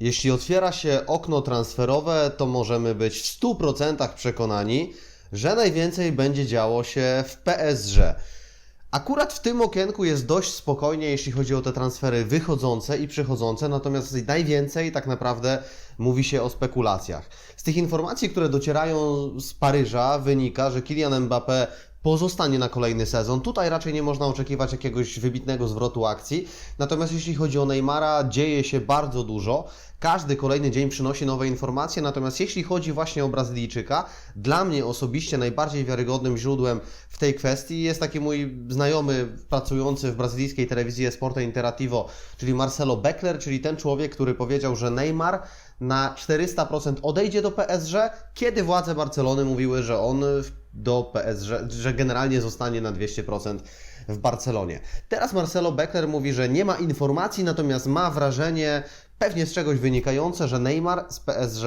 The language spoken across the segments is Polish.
Jeśli otwiera się okno transferowe, to możemy być w 100% przekonani, że najwięcej będzie działo się w PSG. Akurat w tym okienku jest dość spokojnie, jeśli chodzi o te transfery wychodzące i przychodzące, natomiast najwięcej tak naprawdę mówi się o spekulacjach. Z tych informacji, które docierają z Paryża, wynika, że Kylian Mbappé pozostanie na kolejny sezon. Tutaj raczej nie można oczekiwać jakiegoś wybitnego zwrotu akcji. Natomiast jeśli chodzi o Neymara, dzieje się bardzo dużo. Każdy kolejny dzień przynosi nowe informacje, natomiast jeśli chodzi właśnie o Brazylijczyka, dla mnie osobiście najbardziej wiarygodnym źródłem w tej kwestii jest taki mój znajomy pracujący w brazylijskiej telewizji Esporte Interativo, czyli Marcelo Beckler, czyli ten człowiek, który powiedział, że Neymar na 400% odejdzie do PSG, kiedy władze Barcelony mówiły, że on do PSG, że generalnie zostanie na 200% w Barcelonie. Teraz Marcelo Beckler mówi, że nie ma informacji, natomiast ma wrażenie, pewnie z czegoś wynikające, że Neymar z PSG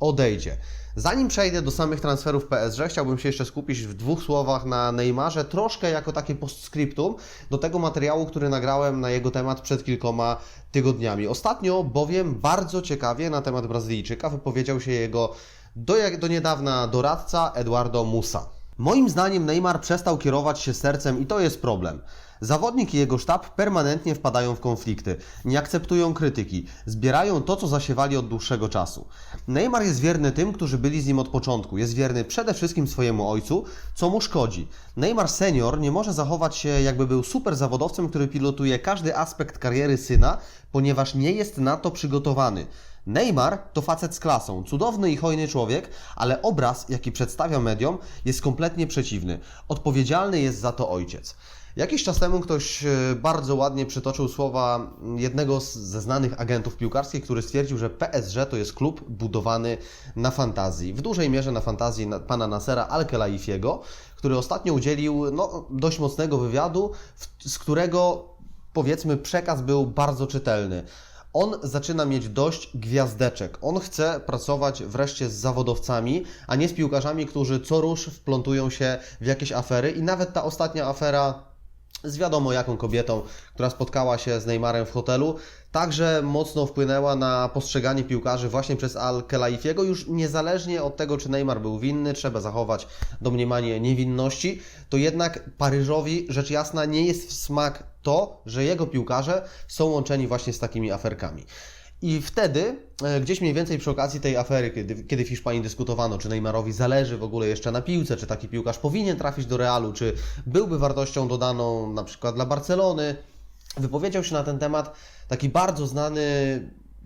odejdzie. Zanim przejdę do samych transferów PSG, chciałbym się jeszcze skupić w dwóch słowach na Neymarze, troszkę jako takie postscriptum do tego materiału, który nagrałem na jego temat przed kilkoma tygodniami. Ostatnio bowiem bardzo ciekawie na temat Brazylijczyka wypowiedział się jego do, jak, do niedawna doradca Eduardo Musa. Moim zdaniem Neymar przestał kierować się sercem i to jest problem. Zawodnik i jego sztab permanentnie wpadają w konflikty, nie akceptują krytyki, zbierają to, co zasiewali od dłuższego czasu. Neymar jest wierny tym, którzy byli z nim od początku. Jest wierny przede wszystkim swojemu ojcu, co mu szkodzi. Neymar senior nie może zachować się, jakby był super zawodowcem, który pilotuje każdy aspekt kariery syna, ponieważ nie jest na to przygotowany. Neymar to facet z klasą, cudowny i hojny człowiek, ale obraz, jaki przedstawia mediom, jest kompletnie przeciwny. Odpowiedzialny jest za to ojciec. Jakiś czas temu ktoś e, bardzo ładnie przytoczył słowa jednego ze znanych agentów piłkarskich, który stwierdził, że PSG to jest klub budowany na fantazji. W dużej mierze na fantazji na- pana Nasera Al-Khelaifiego, który ostatnio udzielił no, dość mocnego wywiadu, z którego powiedzmy przekaz był bardzo czytelny. On zaczyna mieć dość gwiazdeczek. On chce pracować wreszcie z zawodowcami, a nie z piłkarzami, którzy co rusz wplątują się w jakieś afery. I nawet ta ostatnia afera z wiadomo jaką kobietą, która spotkała się z Neymarem w hotelu, także mocno wpłynęła na postrzeganie piłkarzy właśnie przez Al-Khelaifiego. Już niezależnie od tego, czy Neymar był winny, trzeba zachować domniemanie niewinności, to jednak Paryżowi rzecz jasna nie jest w smak to, że jego piłkarze są łączeni właśnie z takimi aferkami. I wtedy, e, gdzieś mniej więcej przy okazji tej afery, kiedy, kiedy w Hiszpanii dyskutowano, czy Neymarowi zależy w ogóle jeszcze na piłce, czy taki piłkarz powinien trafić do Realu, czy byłby wartością dodaną na przykład dla Barcelony, wypowiedział się na ten temat taki bardzo znany,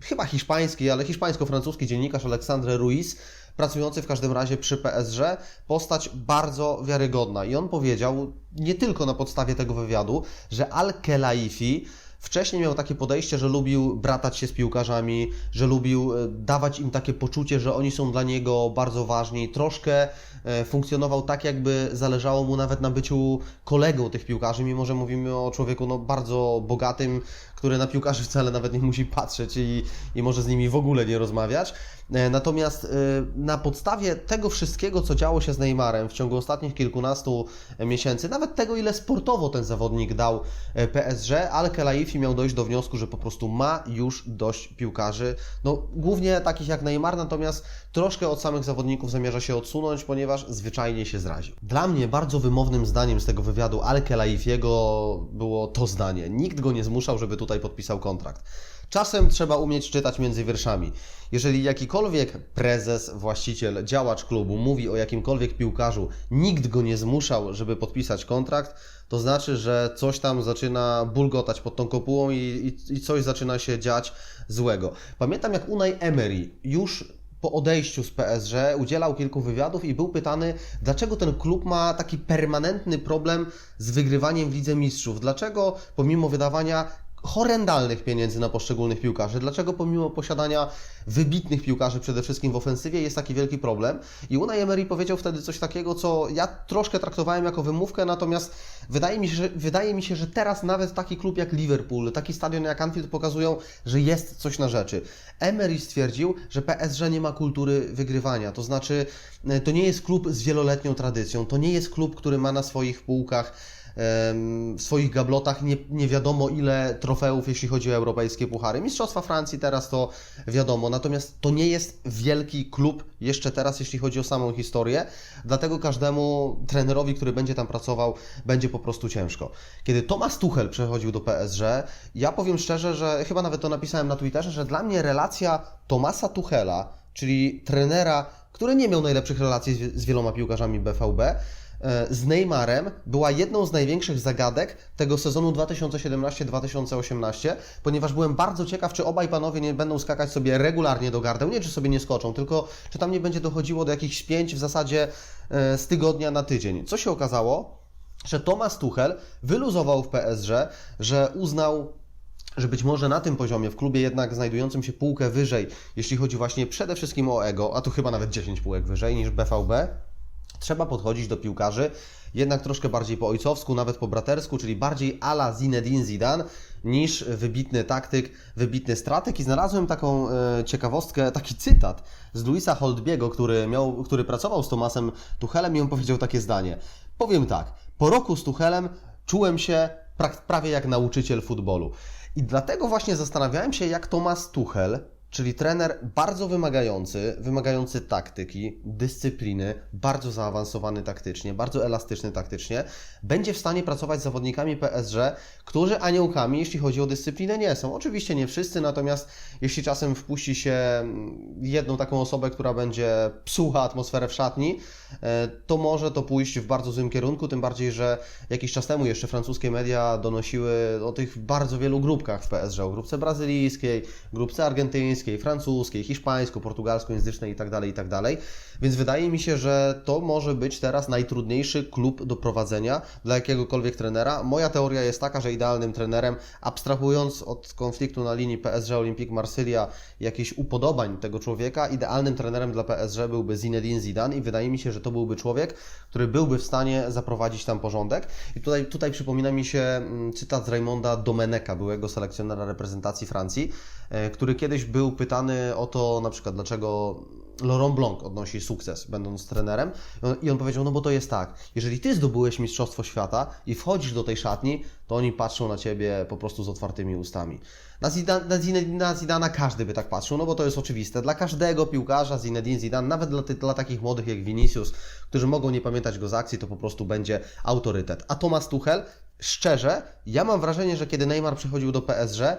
chyba hiszpański, ale hiszpańsko-francuski dziennikarz Aleksandre Ruiz, pracujący w każdym razie przy PSG, postać bardzo wiarygodna. I on powiedział, nie tylko na podstawie tego wywiadu, że Al-Khelaifi Wcześniej miał takie podejście, że lubił bratać się z piłkarzami, że lubił e, dawać im takie poczucie, że oni są dla niego bardzo ważni. Troszkę e, funkcjonował tak, jakby zależało mu nawet na byciu kolegą tych piłkarzy, mimo że mówimy o człowieku no, bardzo bogatym, który na piłkarzy wcale nawet nie musi patrzeć i, i może z nimi w ogóle nie rozmawiać. E, Natomiast e, na podstawie tego wszystkiego, co działo się z Neymarem w ciągu ostatnich kilkunastu miesięcy, nawet tego, ile sportowo ten zawodnik dał e, PSG, Al-Khelaifi miał dojść do wniosku, że po prostu ma już dość piłkarzy. No, głównie takich jak Neymar, natomiast troszkę od samych zawodników zamierza się odsunąć, ponieważ zwyczajnie się zraził. Dla mnie bardzo wymownym zdaniem z tego wywiadu Al-Khelaifiego było to zdanie. Nikt go nie zmuszał, żeby tutaj podpisał kontrakt. Czasem trzeba umieć czytać między wierszami. Jeżeli jakikolwiek prezes, właściciel, działacz klubu mówi o jakimkolwiek piłkarzu, nikt go nie zmuszał, żeby podpisać kontrakt, to znaczy, że coś tam zaczyna bulgotać pod tą kopułą i, i, i coś zaczyna się dziać złego. Pamiętam jak Unai Emery już po odejściu z PSG udzielał kilku wywiadów i był pytany, dlaczego ten klub ma taki permanentny problem z wygrywaniem w Lidze Mistrzów. Dlaczego pomimo wydawania horrendalnych pieniędzy na poszczególnych piłkarzy, dlaczego pomimo posiadania wybitnych piłkarzy przede wszystkim w ofensywie, jest taki wielki problem. I Unai Emery powiedział wtedy coś takiego, co ja troszkę traktowałem jako wymówkę, natomiast wydaje mi się, że, wydaje mi się, że teraz nawet taki klub jak Liverpool, taki stadion jak Anfield pokazują, że jest coś na rzeczy. Emery stwierdził, że PSG nie ma kultury wygrywania, to znaczy e, to nie jest klub z wieloletnią tradycją, to nie jest klub, który ma na swoich półkach w swoich gablotach nie, nie wiadomo ile trofeów, jeśli chodzi o europejskie puchary. Mistrzostwa Francji teraz to wiadomo, natomiast to nie jest wielki klub jeszcze teraz, jeśli chodzi o samą historię, dlatego każdemu trenerowi, który będzie tam pracował, będzie po prostu ciężko. Kiedy Thomas Tuchel przechodził do PSG, ja powiem szczerze, że chyba nawet to napisałem na Twitterze, że dla mnie relacja Thomasa Tuchela, czyli trenera, który nie miał najlepszych relacji z, z wieloma piłkarzami BVB, z Neymarem była jedną z największych zagadek tego sezonu 2017-2018, ponieważ byłem bardzo ciekaw, czy obaj panowie nie będą skakać sobie regularnie do gardeł, nie czy sobie nie skoczą, tylko czy tam nie będzie dochodziło do jakichś spięć w zasadzie e, z tygodnia na tydzień. Co się okazało? Że Thomas Tuchel wyluzował w PSG, że uznał że być może na tym poziomie, w klubie jednak znajdującym się półkę wyżej, jeśli chodzi właśnie przede wszystkim o ego, a tu chyba nawet 10 półek wyżej niż BVB, trzeba podchodzić do piłkarzy jednak troszkę bardziej po ojcowsku, nawet po bratersku, czyli bardziej ala Zinedine Zidane niż wybitny taktyk, wybitny strateg i znalazłem taką e, ciekawostkę, taki cytat z Luisa Holdbiego, który, miał, który pracował z Tomasem Tuchelem i on powiedział takie zdanie. Powiem tak, po roku z Tuchelem czułem się pra- prawie jak nauczyciel futbolu. I dlatego właśnie zastanawiałem się, jak Tomas Tuchel, czyli trener bardzo wymagający, wymagający taktyki, dyscypliny, bardzo zaawansowany taktycznie, bardzo elastyczny taktycznie, będzie w stanie pracować z zawodnikami PSG, którzy aniołkami, jeśli chodzi o dyscyplinę, nie są. Oczywiście nie wszyscy, natomiast jeśli czasem wpuści się jedną taką osobę, która będzie psuła atmosferę w szatni, e, to może to pójść w bardzo złym kierunku, tym bardziej, że jakiś czas temu jeszcze francuskie media donosiły o tych bardzo wielu grupkach w PSG, o grupce brazylijskiej, grupce argentyńskiej, francuskiej, hiszpańsko-portugalskojęzycznej itd., itd. Więc wydaje mi się, że to może być teraz najtrudniejszy klub do prowadzenia dla jakiegokolwiek trenera. Moja teoria jest taka, że idealnym trenerem, abstrahując od konfliktu na linii PSG Olympique Marsylia, jakichś upodobań tego człowieka, idealnym trenerem dla PSG byłby Zinedine Zidane i wydaje mi się, że to byłby człowiek, który byłby w stanie zaprowadzić tam porządek. I tutaj, tutaj przypomina mi się mm, cytat z Raymonda Domeneka, byłego selekcjonera reprezentacji Francji, który kiedyś był pytany o to na przykład dlaczego Laurent Blanc odnosi sukces, będąc trenerem. I on- powiedział, no bo to jest tak, jeżeli ty zdobyłeś Mistrzostwo Świata i wchodzisz do tej szatni, to oni patrzą na ciebie po prostu z otwartymi ustami. Na, Zidane, Zidana każdy by tak patrzył, no bo to jest oczywiste. Dla każdego piłkarza Zinedine Zidane, nawet dla, dla takich młodych jak Vinicius, którzy mogą nie pamiętać go z akcji, to po prostu będzie autorytet. A Thomas Tuchel, szczerze, ja mam wrażenie, że kiedy Neymar przychodził do PSG, e,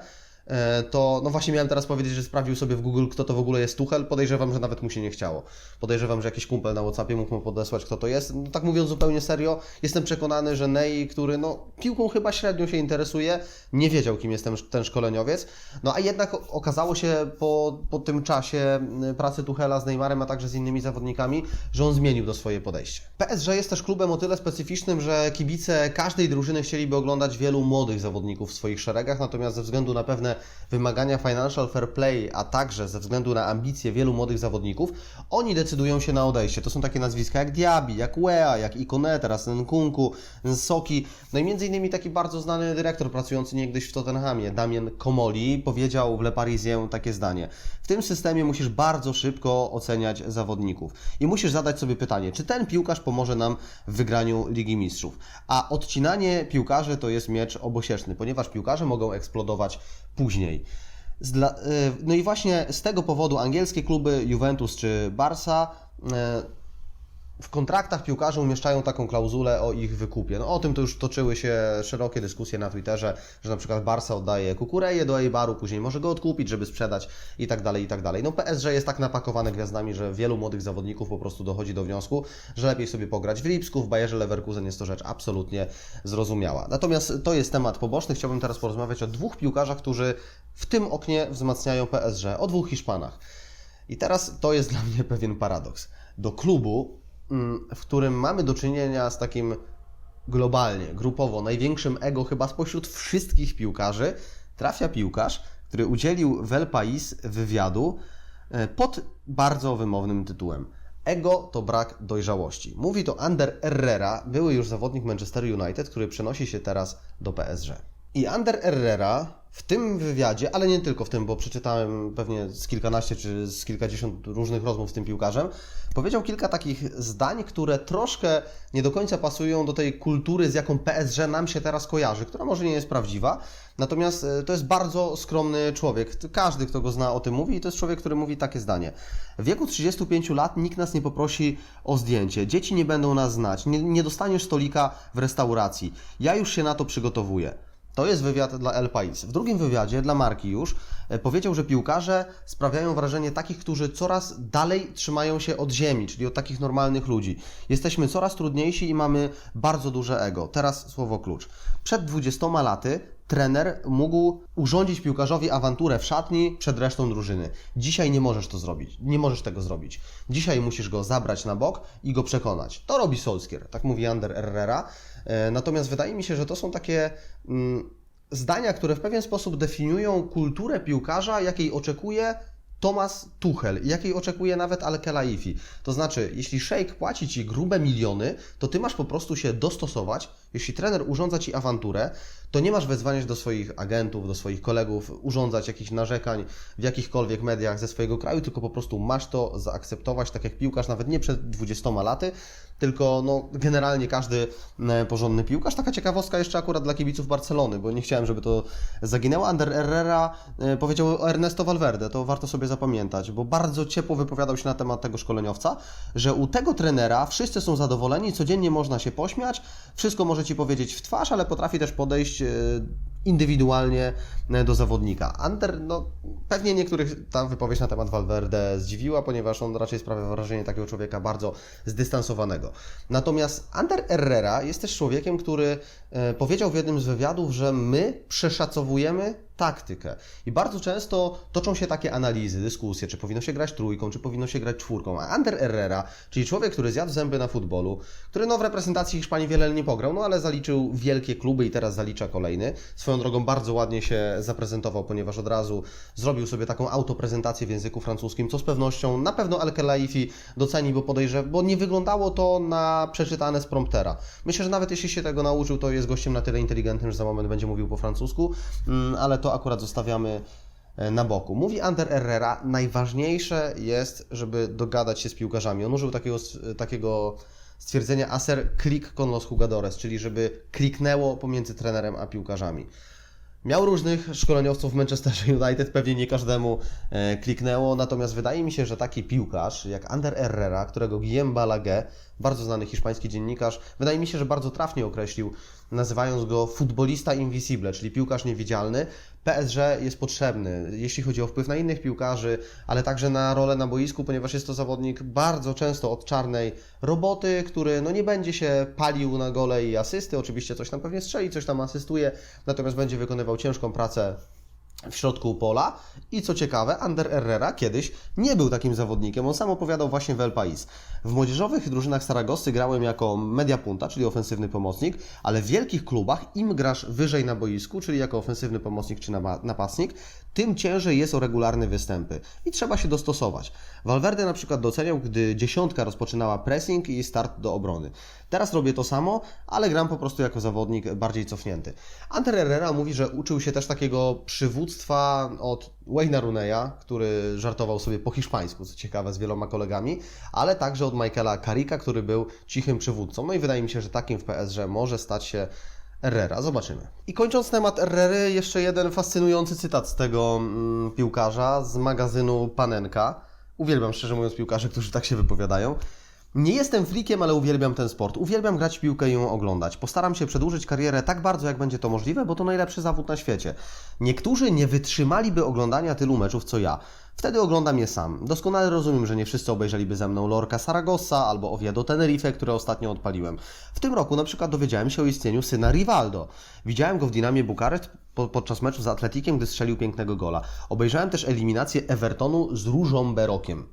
to no właśnie miałem teraz powiedzieć, że sprawdził sobie w Google, kto to w ogóle jest Tuchel. Podejrzewam, że nawet mu się nie chciało. Podejrzewam, że jakiś kumpel na WhatsAppie mógł mu podesłać, kto to jest. No, tak mówiąc zupełnie serio, jestem przekonany, że Ney, który no, piłką chyba średnio się interesuje, nie wiedział, kim jest ten, ten szkoleniowiec. No a jednak okazało się po, po tym czasie y, pracy Tuchela z Neymarem, a także z innymi zawodnikami, że on zmienił to swoje podejście. PSG jest też klubem o tyle specyficznym, że kibice każdej drużyny chcieliby oglądać wielu młodych zawodników w swoich szeregach, natomiast ze względu na pewne wymagania financial fair play, a także ze względu na ambicje wielu młodych zawodników, oni decydują się na odejście. To są takie nazwiska jak Diaby, jak Wea, jak Ikone, teraz Nkunku, Nsoki. No i między innymi taki bardzo znany dyrektor pracujący niegdyś w Tottenhamie, Damien Komoli, powiedział w Le Parisien takie zdanie. W tym systemie musisz bardzo szybko oceniać zawodników i musisz zadać sobie pytanie, czy ten piłkarz pomoże nam w wygraniu Ligi Mistrzów. A odcinanie piłkarzy to jest miecz obosieczny, ponieważ piłkarze mogą eksplodować później. Dla, y, no i właśnie z tego powodu angielskie kluby Juventus czy Barca y, w kontraktach piłkarzy umieszczają taką klauzulę o ich wykupie. No, o tym to już toczyły się szerokie dyskusje na Twitterze, że na przykład Barca oddaje Kukureję do Eibaru, później może go odkupić, żeby sprzedać i tak dalej, i tak dalej. No PSG jest tak napakowane gwiazdami, że wielu młodych zawodników po prostu dochodzi do wniosku, że lepiej sobie pograć w Lipsku, w Bayerze Leverkusen jest to rzecz absolutnie zrozumiała. Natomiast to jest temat poboczny. Chciałbym teraz porozmawiać o dwóch piłkarzach, którzy w tym oknie wzmacniają PSG, o dwóch Hiszpanach. I teraz to jest dla mnie pewien paradoks. Do klubu, w którym mamy do czynienia z takim globalnie, grupowo, największym ego chyba spośród wszystkich piłkarzy, trafia piłkarz, który udzielił w El Pais wywiadu, e, pod bardzo wymownym tytułem. Ego to brak dojrzałości. Mówi to Ander Herrera, były już zawodnik Manchester United, który przenosi się teraz do PSG. I Ander Herrera w tym wywiadzie, ale nie tylko w tym, bo przeczytałem pewnie z kilkanaście czy z kilkadziesiąt różnych rozmów z tym piłkarzem, powiedział kilka takich zdań, które troszkę nie do końca pasują do tej kultury, z jaką PSG nam się teraz kojarzy, która może nie jest prawdziwa, natomiast e, to jest bardzo skromny człowiek. Każdy, kto go zna, o tym mówi i to jest człowiek, który mówi takie zdanie. W wieku 35 lat nikt nas nie poprosi o zdjęcie, dzieci nie będą nas znać, nie, nie dostaniesz stolika w restauracji. Ja już się na to przygotowuję. To jest wywiad dla El Pais. W drugim wywiadzie dla marki już e, powiedział, że piłkarze sprawiają wrażenie takich, którzy coraz dalej trzymają się od ziemi, czyli od takich normalnych ludzi. Jesteśmy coraz trudniejsi i mamy bardzo duże ego. Teraz słowo klucz. Przed 20 laty trener mógł urządzić piłkarzowi awanturę w szatni przed resztą drużyny. Dzisiaj nie możesz to zrobić. Nie możesz tego zrobić. Dzisiaj musisz go zabrać na bok i go przekonać. To robi Solskier, tak mówi Ander Herrera. E, Natomiast wydaje mi się, że to są takie mm, zdania, które w pewien sposób definiują kulturę piłkarza, jakiej oczekuje Thomas Tuchel, jakiej oczekuje nawet Al-Khelaifi. To znaczy, jeśli szejk płaci Ci grube miliony, to Ty masz po prostu się dostosować. Jeśli trener urządza Ci awanturę, to nie masz wezwania do swoich agentów, do swoich kolegów, urządzać jakichś narzekań w jakichkolwiek mediach ze swojego kraju, tylko po prostu masz to zaakceptować, tak jak piłkarz, nawet nie przed 20 laty, tylko no, generalnie każdy e, porządny piłkarz. Taka ciekawostka jeszcze akurat dla kibiców Barcelony, bo nie chciałem, żeby to zaginęło. Ander Herrera e, powiedział o Ernesto Valverde, to warto sobie zapamiętać, bo bardzo ciepło wypowiadał się na temat tego szkoleniowca, że u tego trenera wszyscy są zadowoleni, codziennie można się pośmiać, wszystko może Ci powiedzieć w twarz, ale potrafi też podejść e, indywidualnie e, do zawodnika. Ander, no pewnie niektórych ta wypowiedź na temat Valverde zdziwiła, ponieważ on raczej sprawia wrażenie takiego człowieka bardzo zdystansowanego. Natomiast Ander Herrera jest też człowiekiem, który powiedział w jednym z wywiadów, że my przeszacowujemy taktykę. I bardzo często toczą się takie analizy, dyskusje, czy powinno się grać trójką, czy powinno się grać czwórką. A Ander Herrera, czyli człowiek, który zjadł zęby na futbolu, który no w reprezentacji Hiszpanii wiele nie pograł, no ale zaliczył wielkie kluby i teraz zalicza kolejny. Swoją drogą bardzo ładnie się zaprezentował, ponieważ od razu zrobił sobie taką autoprezentację w języku francuskim, co z pewnością na pewno El Khelaifi doceni, bo podejrzewa, bo nie wyglądało to na przeczytane z promptera. Myślę, że nawet jeśli się tego nauczył, to jest gościem na tyle inteligentnym, że za moment będzie mówił po francusku, mm, ale to akurat zostawiamy e, na boku. Mówi Ander Herrera, najważniejsze jest, żeby dogadać się z piłkarzami. On użył takiego, takiego stwierdzenia aser click con los jugadores, czyli żeby kliknęło pomiędzy trenerem a piłkarzami. Miał różnych szkoleniowców w Manchesterze United, pewnie nie każdemu e, kliknęło, natomiast wydaje mi się, że taki piłkarz jak Ander Herrera, którego Guillem Balaguer, bardzo znany hiszpański dziennikarz, wydaje mi się, że bardzo trafnie określił, nazywając go futbolista invisible, czyli piłkarz niewidzialny. PSG jest potrzebny, jeśli chodzi o wpływ na innych piłkarzy, ale także na rolę na boisku, ponieważ jest to zawodnik bardzo często od czarnej roboty, który no nie będzie się palił na gole i asysty, oczywiście coś tam pewnie strzeli, coś tam asystuje, natomiast będzie wykonywał ciężką pracę w środku pola i co ciekawe, Ander Herrera kiedyś nie był takim zawodnikiem. On sam opowiadał właśnie w El Pais. W młodzieżowych drużynach Saragossy grałem jako media punta, czyli ofensywny pomocnik, ale w wielkich klubach im grasz wyżej na boisku, czyli jako ofensywny pomocnik czy napastnik, tym ciężej jest o regularne występy i trzeba się dostosować. Valverde na przykład doceniał, gdy dziesiątka rozpoczynała pressing i start do obrony. Teraz robię to samo, ale gram po prostu jako zawodnik bardziej cofnięty. Ander Herrera mówi, że uczył się też takiego przywództwa od Wayne'a Runeya, który żartował sobie po hiszpańsku, co ciekawe, z wieloma kolegami, ale także od Michaela Carricka, który był cichym przywódcą. No i wydaje mi się, że takim w PSG może stać się Herrera. Zobaczymy. I kończąc temat Herrery, jeszcze jeden fascynujący cytat z tego mm, piłkarza z magazynu Panenka. Uwielbiam szczerze mówiąc piłkarzy, którzy tak się wypowiadają. Nie jestem frikiem, ale uwielbiam ten sport. Uwielbiam grać w piłkę i ją oglądać. Postaram się przedłużyć karierę tak bardzo, jak będzie to możliwe, bo to najlepszy zawód na świecie. Niektórzy nie wytrzymaliby oglądania tylu meczów co ja. Wtedy oglądam je sam. Doskonale rozumiem, że nie wszyscy obejrzeliby ze mną Lorca Saragossa albo Oviedo Tenerife, które ostatnio odpaliłem. W tym roku na przykład dowiedziałem się o istnieniu syna Rivaldo. Widziałem go w Dinamie Bukareszt po, podczas meczu z Atletikiem, gdy strzelił pięknego gola. Obejrzałem też eliminację Evertonu z Różą Berokiem.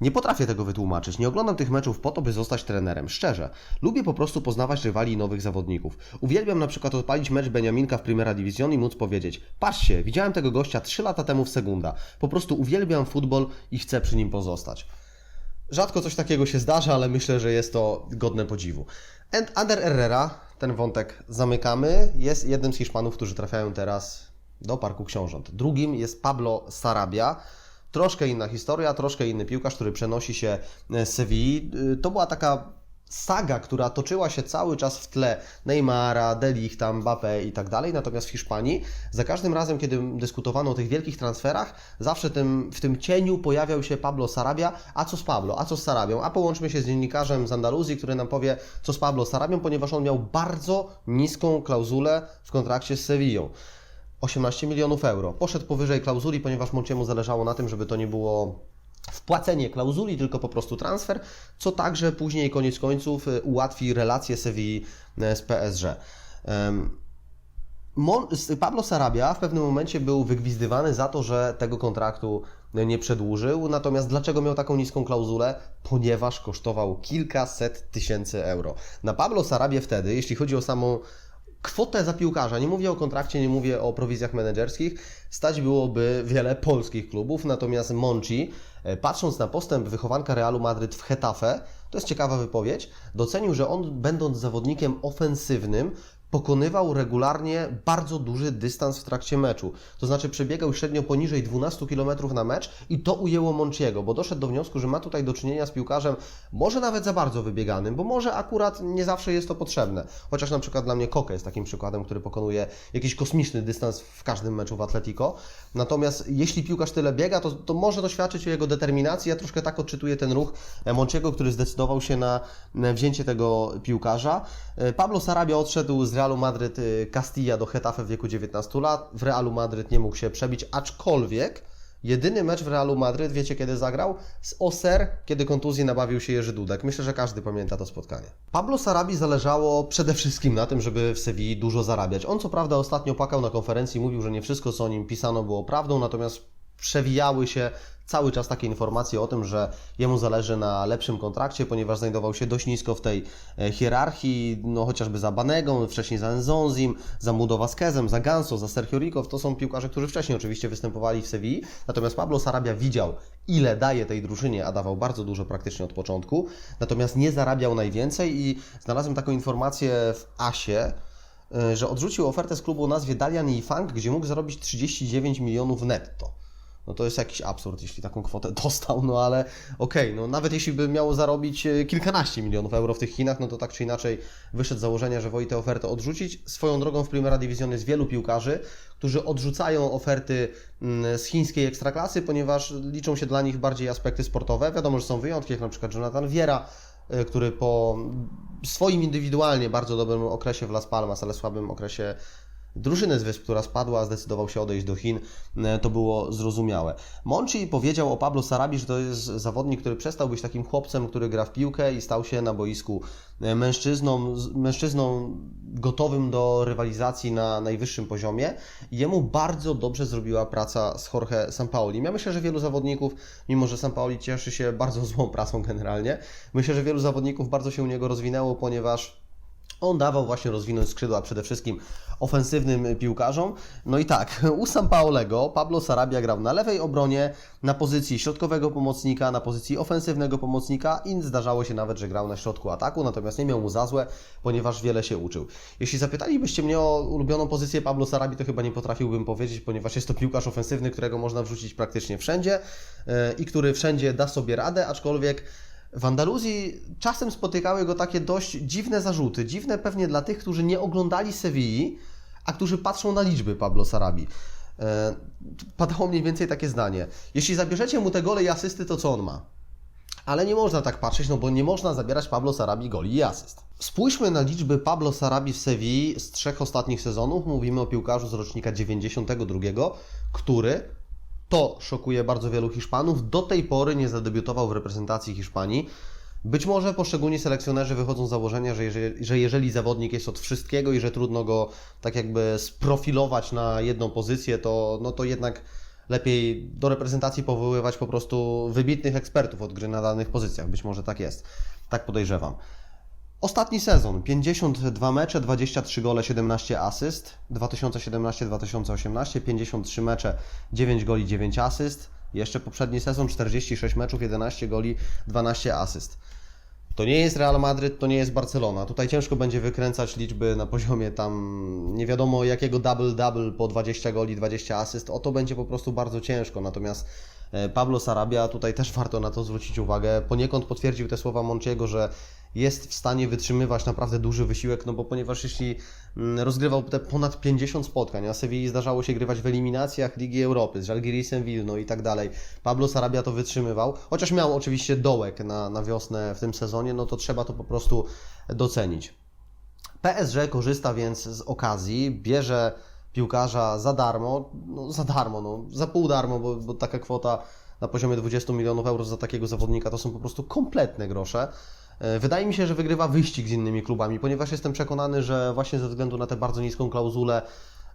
Nie potrafię tego wytłumaczyć. Nie oglądam tych meczów po to, by zostać trenerem. Szczerze. Lubię po prostu poznawać rywali i nowych zawodników. Uwielbiam na przykład odpalić mecz Beniaminka w Primera Division i móc powiedzieć Patrzcie, widziałem tego gościa 3 lata temu w Segunda. Po prostu uwielbiam futbol i chcę przy nim pozostać. Rzadko coś takiego się zdarza, ale myślę, że jest to godne podziwu. And Ander Herrera, ten wątek zamykamy, jest jednym z Hiszpanów, którzy trafiają teraz do Parku Książąt. Drugim jest Pablo Sarabia. Troszkę inna historia, troszkę inny piłkarz, który przenosi się z Sewilli. Y, To była taka saga, która toczyła się cały czas w tle Neymara, Delichta, Mbappé i tak dalej, natomiast w Hiszpanii za każdym razem, kiedy dyskutowano o tych wielkich transferach, zawsze tym, w tym cieniu pojawiał się Pablo Sarabia, a co z Pablo, a co z Sarabią, a połączmy się z dziennikarzem z Andaluzji, który nam powie, co z Pablo Sarabią, ponieważ on miał bardzo niską klauzulę w kontrakcie z Sewillą. 18 milionów euro. Poszedł powyżej klauzuli, ponieważ Monciemu zależało na tym, żeby to nie było wpłacenie klauzuli, tylko po prostu transfer, co także później koniec końców y, ułatwi relacje Sewilli y, z PSG. Pablo Sarabia w pewnym momencie był wygwizdywany za to, że tego kontraktu nie przedłużył. Natomiast dlaczego miał taką niską klauzulę? Ponieważ kosztował kilkaset tysięcy euro. Na Pablo Sarabię wtedy, jeśli chodzi o samą kwotę za piłkarza, nie mówię o kontrakcie, nie mówię o prowizjach menedżerskich, stać byłoby wiele polskich klubów, natomiast Monchi, e, patrząc na postęp wychowanka Realu Madryt w Hetafe, to jest ciekawa wypowiedź, docenił, że on będąc zawodnikiem ofensywnym, pokonywał regularnie bardzo duży dystans w trakcie meczu. To znaczy przebiegał średnio poniżej 12 km na mecz i to ujęło Monchiego, bo doszedł do wniosku, że ma tutaj do czynienia z piłkarzem może nawet za bardzo wybieganym, bo może akurat nie zawsze jest to potrzebne. Chociaż na przykład dla mnie Koke jest takim przykładem, który pokonuje jakiś kosmiczny dystans w każdym meczu w Atletico. Natomiast jeśli piłkarz tyle biega, to, to może to świadczyć o jego determinacji. Ja troszkę tak odczytuję ten ruch Monchiego, który zdecydował się na na wzięcie tego piłkarza. E, Pablo Sarabia odszedł z Realu Madryt y, Castilla do Getafe w wieku 19 lat. W Realu Madryt nie mógł się przebić, aczkolwiek jedyny mecz w Realu Madryt, wiecie kiedy zagrał? Z Oser, kiedy kontuzji nabawił się Jerzy Dudek. Myślę, że każdy pamięta to spotkanie. Pablo Sarabi zależało przede wszystkim na tym, żeby w Sewilli dużo zarabiać. On co prawda ostatnio płakał na konferencji, mówił, że nie wszystko co o nim pisano było prawdą, natomiast przewijały się cały czas takie informacje o tym, że jemu zależy na lepszym kontrakcie, ponieważ znajdował się dość nisko w tej e, hierarchii, no chociażby za Banegą, wcześniej za Enzonzim, za Mudo Vasquezem, za Ganso, za Sergio Rico, to są piłkarze, którzy wcześniej oczywiście występowali w Sewilli, natomiast Pablo Sarabia widział, ile daje tej drużynie, a dawał bardzo dużo praktycznie od początku, natomiast nie zarabiał najwięcej i znalazłem taką informację w Asie, e, że odrzucił ofertę z klubu o nazwie Dalian i Funk, gdzie mógł zarobić 39 milionów netto. No to jest jakiś absurd, jeśli taką kwotę dostał, no ale okej, no nawet jeśli by miało zarobić e, kilkanaście milionów euro w tych Chinach, no to tak czy inaczej wyszedł z założenia, że woli tę ofertę odrzucić. Swoją drogą w Primera Division jest wielu piłkarzy, którzy odrzucają oferty mm, z chińskiej ekstraklasy, ponieważ liczą się dla nich bardziej aspekty sportowe. Wiadomo, że są wyjątki, jak na przykład Jonathan Viera, e, który po swoim indywidualnie bardzo dobrym okresie w Las Palmas, ale słabym okresie drużyny z Wysp, która spadła, zdecydował się odejść do Chin, e, to było zrozumiałe. Monchi powiedział o Pablo Sarabi, że to jest zawodnik, który przestał być takim chłopcem, który gra w piłkę i stał się na boisku e, mężczyzną, mężczyzną gotowym do rywalizacji na najwyższym poziomie. Jemu bardzo dobrze zrobiła praca z Jorge Sampaoli. Ja myślę, że wielu zawodników, mimo że Sampaoli cieszy się bardzo złą prasą generalnie, myślę, że wielu zawodników bardzo się u niego rozwinęło, ponieważ on dawał właśnie rozwinąć skrzydła przede wszystkim ofensywnym piłkarzom. No i tak, u Sampaolego Pablo Sarabia grał na lewej obronie, na pozycji środkowego pomocnika, na pozycji ofensywnego pomocnika i zdarzało się nawet, że grał na środku ataku, natomiast nie miał mu za złe, ponieważ wiele się uczył. Jeśli zapytalibyście mnie o ulubioną pozycję Pablo Sarabi, to chyba nie potrafiłbym powiedzieć, ponieważ jest to piłkarz ofensywny, którego można wrzucić praktycznie wszędzie yy, i który wszędzie da sobie radę, aczkolwiek w Andaluzji czasem spotykały go takie dość dziwne zarzuty. Dziwne pewnie dla tych, którzy nie oglądali Sewilli, a którzy patrzą na liczby Pablo Sarabi. E, Padało mniej więcej takie zdanie. Jeśli zabierzecie mu te gole i asysty, to co on ma? Ale nie można tak patrzeć, no bo nie można zabierać Pablo Sarabi goli i asyst. Spójrzmy na liczby Pablo Sarabi w Sewilli z trzech ostatnich sezonów. Mówimy o piłkarzu z rocznika 92, który to szokuje bardzo wielu Hiszpanów. Do tej pory nie zadebiutował w reprezentacji Hiszpanii. Być może poszczególni selekcjonerzy wychodzą z założenia, że jeżeli, że jeżeli zawodnik jest od wszystkiego i że trudno go tak jakby sprofilować na jedną pozycję, to, no to jednak lepiej do reprezentacji powoływać po prostu wybitnych ekspertów od gry na danych pozycjach. Być może tak jest. Tak podejrzewam. Ostatni sezon, 52 mecze, 23 gole, 17 asyst. 2017-2018, 53 mecze, 9 goli, 9 asyst. Jeszcze poprzedni sezon, 46 meczów, 11 goli, 12 asyst. To nie jest Real Madryt, to nie jest Barcelona. Tutaj ciężko będzie wykręcać liczby na poziomie tam nie wiadomo jakiego double-double po 20 goli, 20 asyst. O to będzie po prostu bardzo ciężko. Natomiast e, Pablo Sarabia, tutaj też warto na to zwrócić uwagę, poniekąd potwierdził te słowa Montiego, że jest w stanie wytrzymywać naprawdę duży wysiłek, no bo ponieważ jeśli mm, rozgrywał te ponad 50 spotkań, a Sewilli zdarzało się grywać w eliminacjach Ligi Europy z Żalgirisem Wilno i tak dalej, Pablo Sarabia to wytrzymywał, chociaż miał oczywiście dołek na, na wiosnę w tym sezonie, no to trzeba to po prostu docenić. PSG korzysta więc z okazji, bierze piłkarza za darmo, no za darmo, no za pół darmo, bo, bo taka kwota na poziomie 20 milionów euro za takiego zawodnika to są po prostu kompletne grosze. E, Wydaje mi się, że wygrywa wyścig z innymi klubami, ponieważ jestem przekonany, że właśnie ze względu na tę bardzo niską klauzulę,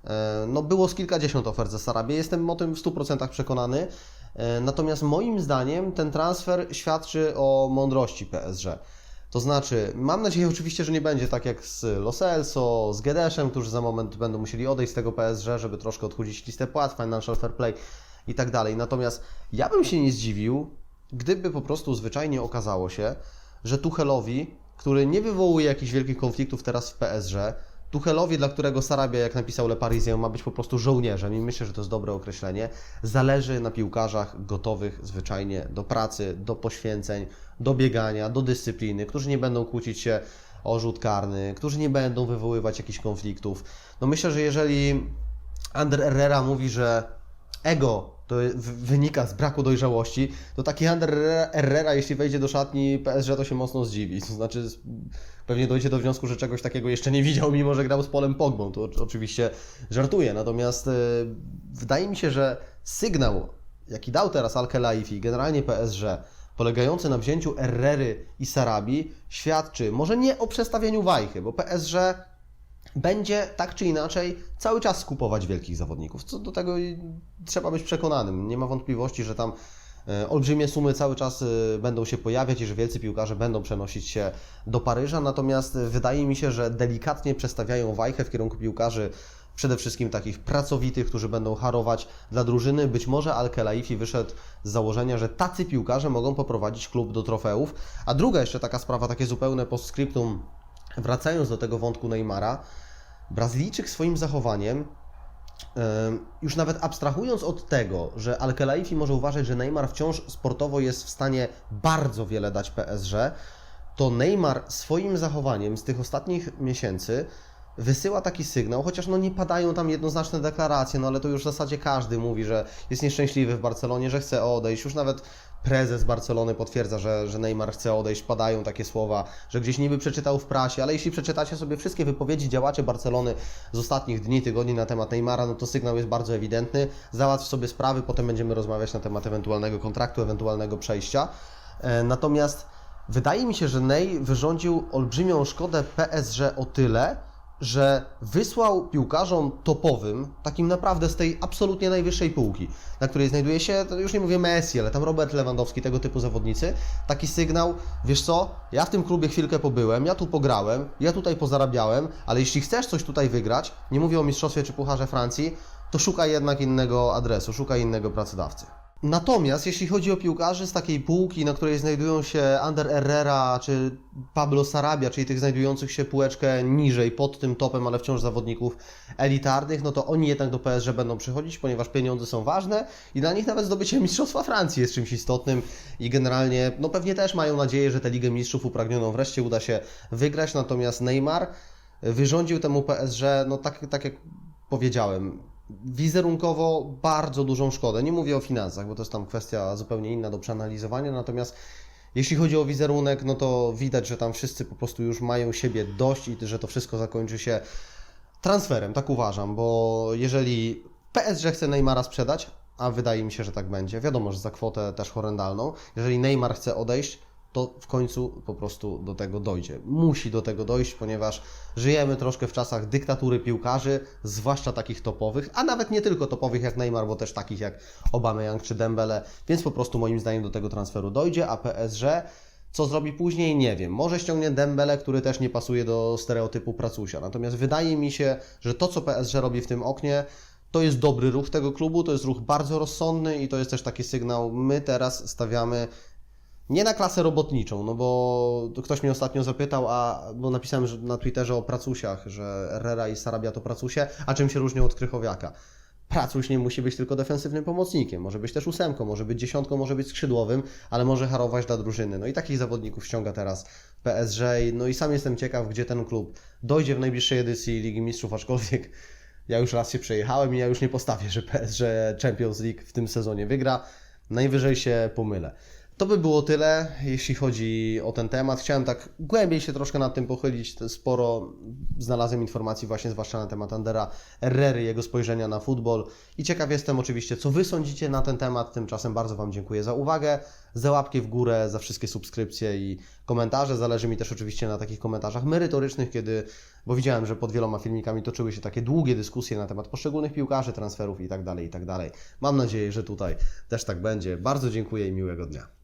e, no było z kilkadziesiąt ofert za Sarabię, jestem o tym w 100% przekonany. E, Natomiast moim zdaniem ten transfer świadczy o mądrości PSG. To znaczy, mam nadzieję oczywiście, że nie będzie tak jak z Lo Celso, z Gedeszem, którzy za moment będą musieli odejść z tego PSG, żeby troszkę odchudzić listę płat, financial fair play i tak dalej. Natomiast ja bym się nie zdziwił, gdyby po prostu zwyczajnie okazało się, że Tuchelowi, który nie wywołuje jakichś wielkich konfliktów teraz w PSG, Tuchelowi, dla którego Sarabia, jak napisał Le Parisien, ma być po prostu żołnierzem i myślę, że to jest dobre określenie, zależy na piłkarzach gotowych zwyczajnie do pracy, do poświęceń, do biegania, do dyscypliny, którzy nie będą kłócić się o rzut karny, którzy nie będą wywoływać jakichś konfliktów. No myślę, że jeżeli Ander Herrera mówi, że ego to wynika z braku dojrzałości, to taki Ander Herrera, jeśli wejdzie do szatni PSG, to się mocno zdziwi. To znaczy, pewnie dojdzie do wniosku, że czegoś takiego jeszcze nie widział, mimo że grał z Polem Pogbą. To oczywiście żartuję. Natomiast e, wydaje mi się, że sygnał, jaki dał teraz Al-Khelaifi, generalnie PSG, polegający na wzięciu Herrery i Sarabi, świadczy może nie o przestawieniu wajchy, bo PSG będzie tak czy inaczej cały czas skupować wielkich zawodników. Co do tego trzeba być przekonanym. Nie ma wątpliwości, że tam e, olbrzymie sumy cały czas e, będą się pojawiać i że wielcy piłkarze będą przenosić się do Paryża. Natomiast e, wydaje mi się, że delikatnie przestawiają wajchę w kierunku piłkarzy przede wszystkim takich pracowitych, którzy będą harować dla drużyny. Być może Al-Khelaifi wyszedł z założenia, że tacy piłkarze mogą poprowadzić klub do trofeów. A druga jeszcze taka sprawa, takie zupełne postscriptum, wracając do tego wątku Neymara, Brazylijczyk swoim zachowaniem, em, już nawet abstrahując od tego, że Al-Khelaifi może uważać, że Neymar wciąż sportowo jest w stanie bardzo wiele dać PSG, to Neymar swoim zachowaniem z tych ostatnich miesięcy wysyła taki sygnał, chociaż no nie padają tam jednoznaczne deklaracje, no ale to już w zasadzie każdy mówi, że jest nieszczęśliwy w Barcelonie, że chce odejść. Już nawet prezes Barcelony potwierdza, że, że Neymar chce odejść. Padają takie słowa, że gdzieś niby przeczytał w prasie, ale jeśli przeczytacie sobie wszystkie wypowiedzi działaczy Barcelony z ostatnich dni, tygodni na temat Neymara, no to sygnał jest bardzo ewidentny. Załatw sobie sprawy, potem będziemy rozmawiać na temat ewentualnego kontraktu, ewentualnego przejścia. E, Natomiast wydaje mi się, że Ney wyrządził olbrzymią szkodę PSG o tyle, że wysłał piłkarzom topowym, takim naprawdę z tej absolutnie najwyższej półki, na której znajduje się, już nie mówię Messi, ale tam Robert Lewandowski, tego typu zawodnicy, taki sygnał, wiesz co, ja w tym klubie chwilkę pobyłem, ja tu pograłem, ja tutaj pozarabiałem, ale jeśli chcesz coś tutaj wygrać, nie mówię o mistrzostwie czy pucharze Francji, to szukaj jednak innego adresu, szukaj innego pracodawcy. Natomiast jeśli chodzi o piłkarzy z takiej półki, na której znajdują się Ander Herrera czy Pablo Sarabia, czyli tych znajdujących się półeczkę niżej, pod tym topem, ale wciąż zawodników elitarnych, no to oni jednak do PSG będą przychodzić, ponieważ pieniądze są ważne i dla nich nawet zdobycie Mistrzostwa Francji jest czymś istotnym i generalnie, no pewnie też mają nadzieję, że tę Ligę Mistrzów upragnioną wreszcie uda się wygrać, natomiast Neymar wyrządził temu PSG, no tak, tak jak powiedziałem, wizerunkowo bardzo dużą szkodę. Nie mówię o finansach, bo to jest tam kwestia zupełnie inna do przeanalizowania, natomiast jeśli chodzi o wizerunek, no to widać, że tam wszyscy po prostu już mają siebie dość i że to wszystko zakończy się transferem, tak uważam, bo jeżeli PSG chce Neymara sprzedać, a wydaje mi się, że tak będzie, wiadomo, że za kwotę też horrendalną, jeżeli Neymar chce odejść, to w końcu po prostu do tego dojdzie. Musi do tego dojść, ponieważ żyjemy troszkę w czasach dyktatury piłkarzy, zwłaszcza takich topowych, a nawet nie tylko topowych jak Neymar, bo też takich jak Aubameyang czy Dembele, więc po prostu moim zdaniem do tego transferu dojdzie, a PSG co zrobi później, nie wiem. Może ściągnie Dembele, który też nie pasuje do stereotypu pracusia. Natomiast wydaje mi się, że to, co PSG robi w tym oknie, to jest dobry ruch tego klubu, to jest ruch bardzo rozsądny i to jest też taki sygnał, my teraz stawiamy nie na klasę robotniczą, no bo to ktoś mnie ostatnio zapytał, a bo napisałem że na Twitterze o pracusiach, że Herrera i Sarabia to pracusie, a czym się różnią od Krychowiaka? Pracuś nie musi być tylko defensywnym pomocnikiem, może być też ósemką, może być dziesiątką, może być skrzydłowym, ale może harować dla drużyny. No i takich zawodników ściąga teraz PSG. No i sam jestem ciekaw, gdzie ten klub dojdzie w najbliższej edycji Ligi Mistrzów, aczkolwiek ja już raz się przejechałem i ja już nie postawię, że PSG Champions League w tym sezonie wygra. Najwyżej się pomylę. To by było tyle, jeśli chodzi o ten temat. Chciałem tak głębiej się troszkę nad tym pochylić. Sporo znalazłem informacji właśnie zwłaszcza na temat Andera Herrery, jego spojrzenia na futbol. I ciekaw jestem oczywiście, co Wy sądzicie na ten temat. Tymczasem bardzo Wam dziękuję za uwagę, za łapki w górę, za wszystkie subskrypcje i komentarze. Zależy mi też oczywiście na takich komentarzach merytorycznych, kiedy, bo widziałem, że pod wieloma filmikami toczyły się takie długie dyskusje na temat poszczególnych piłkarzy, transferów i tak dalej, i tak. Mam nadzieję, że tutaj też tak będzie. Bardzo dziękuję i miłego dnia.